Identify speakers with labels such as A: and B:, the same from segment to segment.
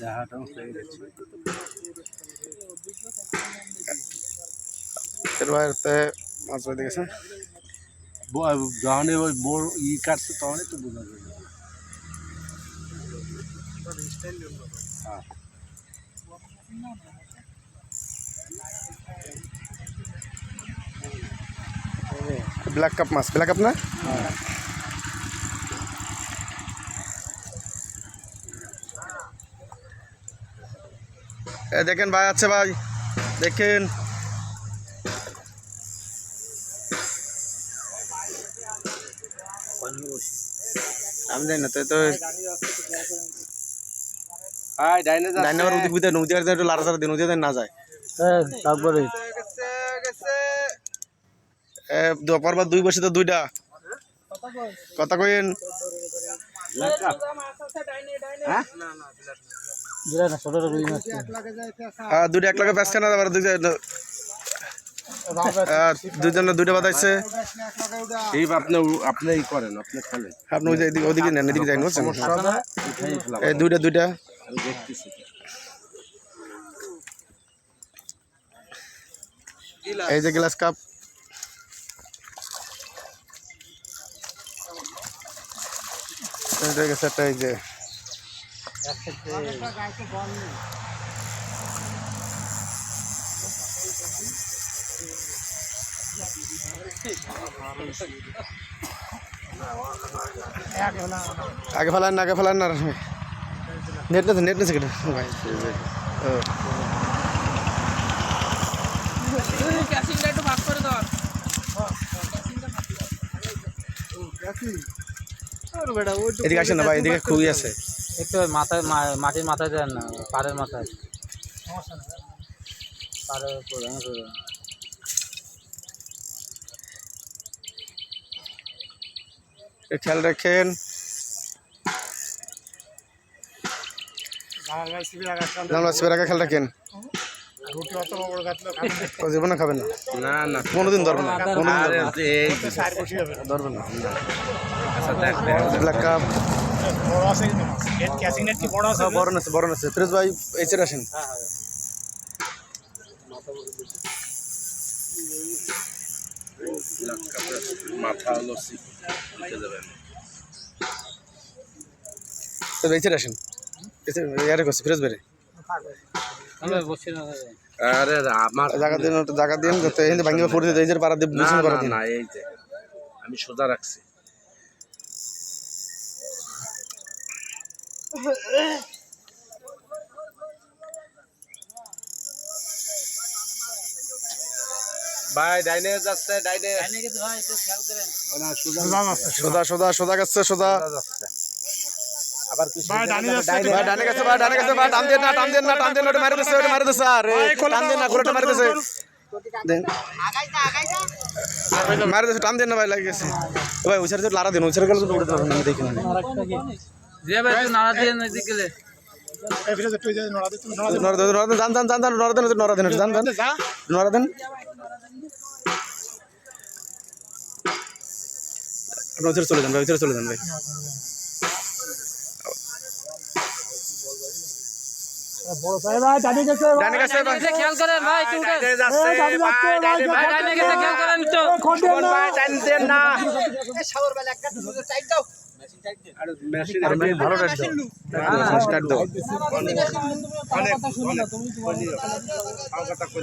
A: দেহাটা হয়ে গেছে
B: এর বাইরে মাছ বাইতে গেছে
A: ব- যখন ওই বোর ই কাটছে তখনই তো বোঝা যাবে হ্যাঁ
B: ব্ল্যাক কাপ মাছ ব্ল্যাক কাপ না এ দেখেন ভাই আছে ভাই। দেখেন। আমি জানি না তো তো
A: হাই ডাইনে যাচ্ছে।
B: ডাইনামার উদিক বিতে নদী একটু লাড়া চাড়া দিন নদী না যায়।
A: তারপরে
B: এ পরবার দুই বসে তো দুইটা। কথা কইন
A: হ্যাঁ?
B: হ্যাঁ দুইটা এক লাগে ব্যস্ত না আবার দুই দুইজন দুইটা বাদাইছে
A: এই আপনি আপনি ই করেন আপনি খেলেন।
B: আপনি ওই যে ওদিকে নেন এদিকে বুঝছেন এই দুইটা দুইটা।
A: দেখতেছি।
B: এই যে গ্লাস কাপ। গেছে একটা এই যে আগে ফেলান না, আগে ফেলান না নেট না নেট না সেকেন্ড ভাই। ও। এদিকে আসেন না ভাই, এদিকে খুবই আছে।
C: একটু মাথায় মা- মাটির মাথায় দেন না পাড়ের মাথায়। পাড়ের উপর
B: খেয়াল রাখেন। খেয়াল রাখেন। জীবনে খাবেন না?
A: না না।
B: কোনোদিন ধরবেন না কোনোদিন ধরবেন না। বড় আছে বড় আছে? ফিরোজ ভাই এই চেয়ে আসেন।
A: মাথা লসি উঠে
B: এই চেয়ে আসেন। ইয়ারে করছে ফিরোজ ভাই
C: আমি বসছি না
A: আরে আমার
B: জায়গা দিন জায়গা দিন যাতে হিন্দু ভাঙ্গিবা পড়ে এই যে পাড়া দিয়ে
A: না না, এই আমি সোজা রাখছি। ভাই ডাইনে যাচ্ছে ডাইনে।
C: ভাই একটু খেয়াল করেন।
A: না সোজা
B: সোদা সোদা সোদা গেছে সোদা
A: যাচ্ছে। আবার কি
B: ভাই ডানে গেছে ভাই ডানে গেছে ভাই টান দেন না টান দেন না টান দেন ওটা মারে দিছে ওটা মারে দিছে আরে টান দেন না ঘোড়াটা মারে দিছে। দেন। মারে দিছে টান দেন না ভাই লাগে গেছে ভাই উছারে তো লারা দেন উছারে গেলে তো দেখি না।
C: যে ভাই একটু নাড়া দিয়ে এদিকে গেলে।
B: নরা দেন নরা দেন জান জান জান জান নরা দেন নরা দেন জান জান নরা দেন। আপনি উছারে চলে যান ভাই উছারে চলে যান ভাই।
C: খেয়াল করেন ভাই খেয়াল করেন একটু।
B: ভালো রাইট দাও
A: আর কথা কই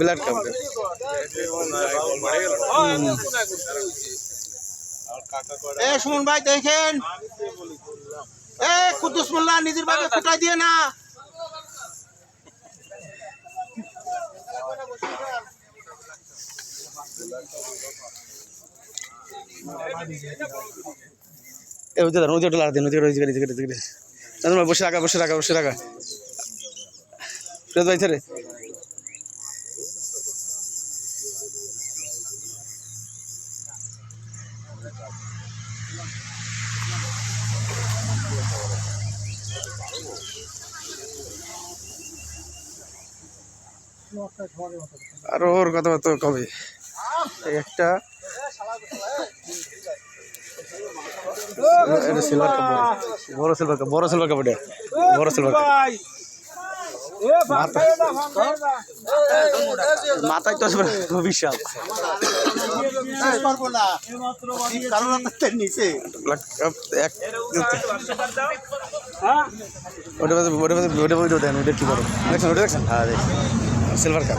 B: ব্লাড কাপ
D: এ সুমন ভাই দেখেন। এ কুদ্দুস মোল্লা নিজের বাপে ফুটাই দিয়ে না।
B: এ ওই যে ওই যে লাড়া দেন ওই যে ওই যে ভাই বসে রাখা বসে রাখা বসে রাখা। ভাই ছেড়ে আর ওর কথাবার্তা কবে? একটা। এটা সিলভার কাপ বড়। সিলভার কাপ বড় সিলভার কাপ এটা। বড় সিলভার কাপ মাথায়। তো বিশাল ওটা ওটা কি করো দেখছেন, ওটা দেখছেন? হ্যাঁ দেখছি। সিলভার কাপ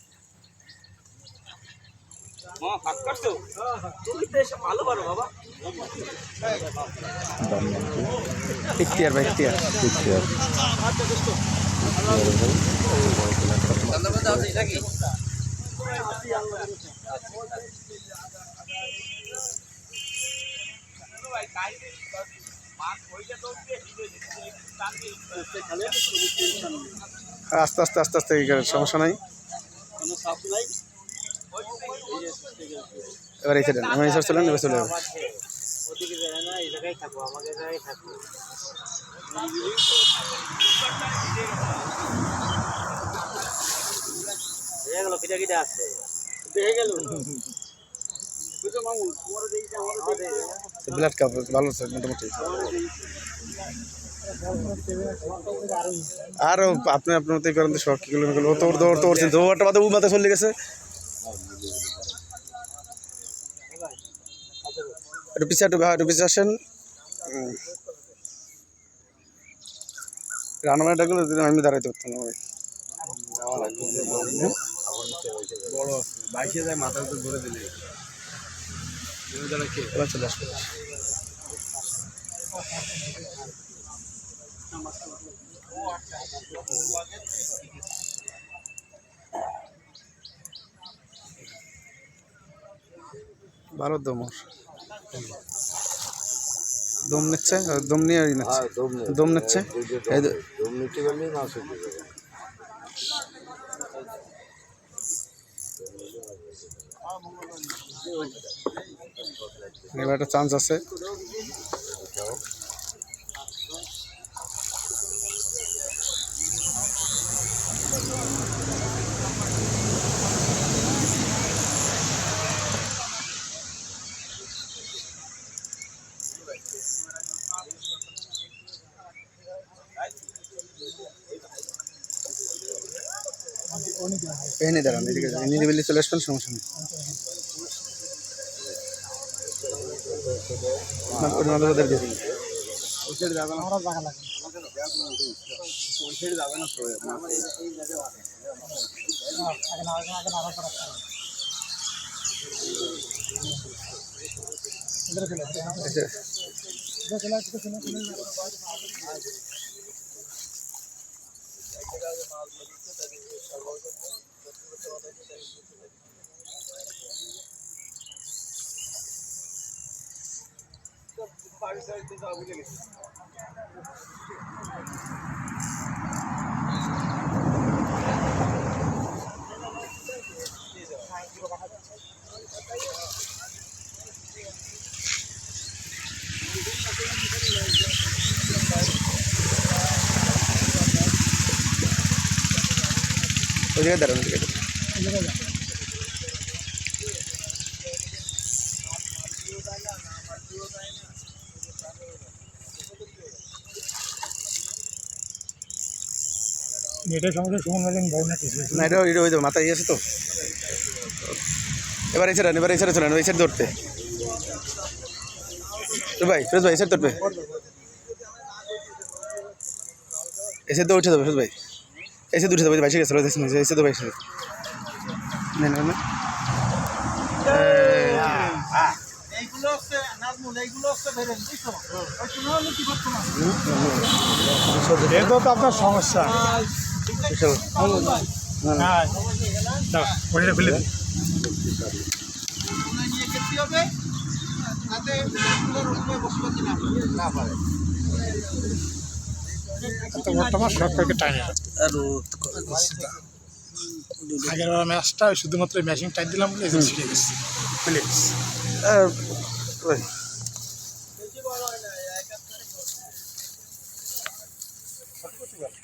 E: তো
B: ইখতিয়ার ভাই ইখতিয়ার আস্তে আস্তে আস্তে আস্তে সমস্যা নাই।
D: কোনো সাপ নাই।
B: এবার এই ছেড়েন এবার এই সাইড চলেন, এবার চলে যাবে। ব্লাড কাপ, ভালো মোটামুটি। আর আপনি আপনার মতোই করেন তো শখ কি করলেন তোর দৌড় তোর দৌড়টা বাদে উ মাথা চলে গেছে। একটু পিছিয়ে একটু আসেন হুম। রান্নাবান্না ডাকলে আমি দাঁড়াইতে পারতাম না
A: যায় মাথার উপর ধরে দিলে
B: চলে আসবে ভালো দম ওর। দম নিচ্ছে আর দম নিয়ে আর নিচ্ছে দম নিচ্ছে এই যে- এবার একটা চান্স আছে এনে দাঁড়ান এদিকে এনে দিবেলি চলে আসবেন সমস্যা নেই না, ওটা আমাদের ওদের দিয়ে দিন। আচ্ছা, ওই জায়গায় দাঁড়ান ওই জায়গায় দাঁড়ান।
E: নেটের সমস্যা সুমন বলেন বউ না কিছু
B: না এটা এটা ওই তো মাথায় তো। এবার এই সাইড এবার এই সাইডে চলেন এই সাইড ধরতে। তো ভাই ফিরোজ ভাই এই সাইড ধরবে। এসে তো উঠে যাবে ফিরোজ ভাই। তো উঠে যাবে ভাই ঠিক আছে ভাই
D: না
E: এটা আপনার সমস্যা। খুলে বর্তমান সরকারকে টাইনে আগের ম্যাচটা শুধুমাত্র ম্যাচিং টাইট দিলাম বলে শিখে গেছে